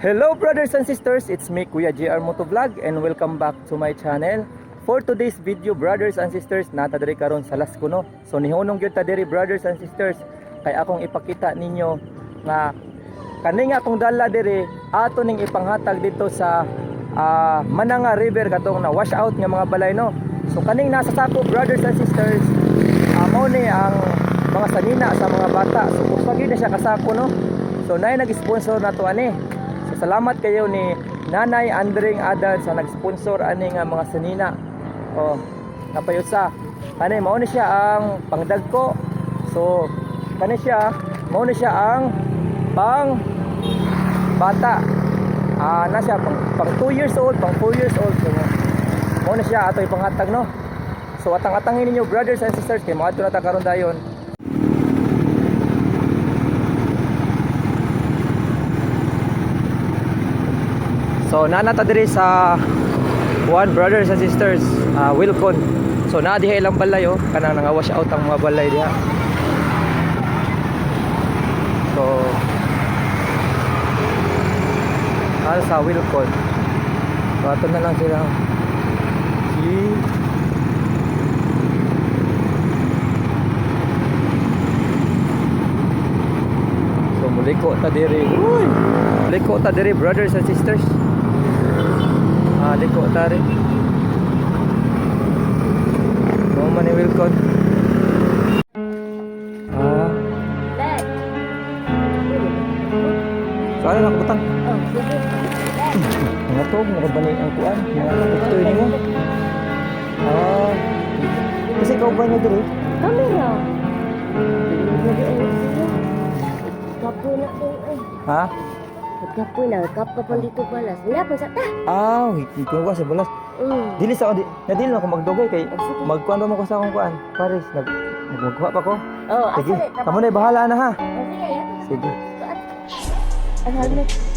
Hello brothers and sisters, it's me Kuya JR Motovlog and welcome back to my channel. For today's video brothers and sisters, nata diri karon sa Las Kuno. So nihunong gyud ta diri brothers and sisters kay akong ipakita ninyo nga kani nga akong dala diri ato ning ipanghatag dito sa ah, Mananga River katong na wash out nga mga balay no. So kaning nasa sako brothers and sisters, amo ni ang mga sanina sa mga bata. So kusagi na siya kasako no. So nay nag-sponsor na to ani. Salamat kayo ni Nanay Andring Adan sa nag-sponsor ani nga mga sanina. Oh, napayusa. Kani mao ni siya ang pangdagko. So kani siya mao ni siya ang pang bata. Ah, na siya pang, pang 2 years old, pang 4 years old. So, mao na siya ato ipanghatag no. So atang-atangin ninyo brothers and sisters kay mo ato na ta karon dayon. So nanata diri sa one brothers and sisters uh, Wilcon. So na diha ilang balay oh kanang nga wash out ang mga balay diha. So ano sa Wilcon. So ato na lang sila. Si So muliko ta diri. Uy! Liko ta diri brothers and sisters. Ah, liko ta rin. Mo man ni Wilcon. Ah, Dad. saan na nakabutang? Oh, sige. Mga to, mga bani ang kuan, mga picture nimo. Ah, kasi ikaw ba niya diri? Kamera. Kapo na ay. Ha? Kapo na, kapo pa dito pala. Wala pa sa ta. Ah, ikaw ba sa balas? Mm. Dili sa di, na dili ako magdugay kay Oh, magkuan mo ko sa akong kuan. Paris, nag magkuha pa ko. Oh, Sige, asa kamo na bahala na ha. Oh, sige. Sige. Ang helmet.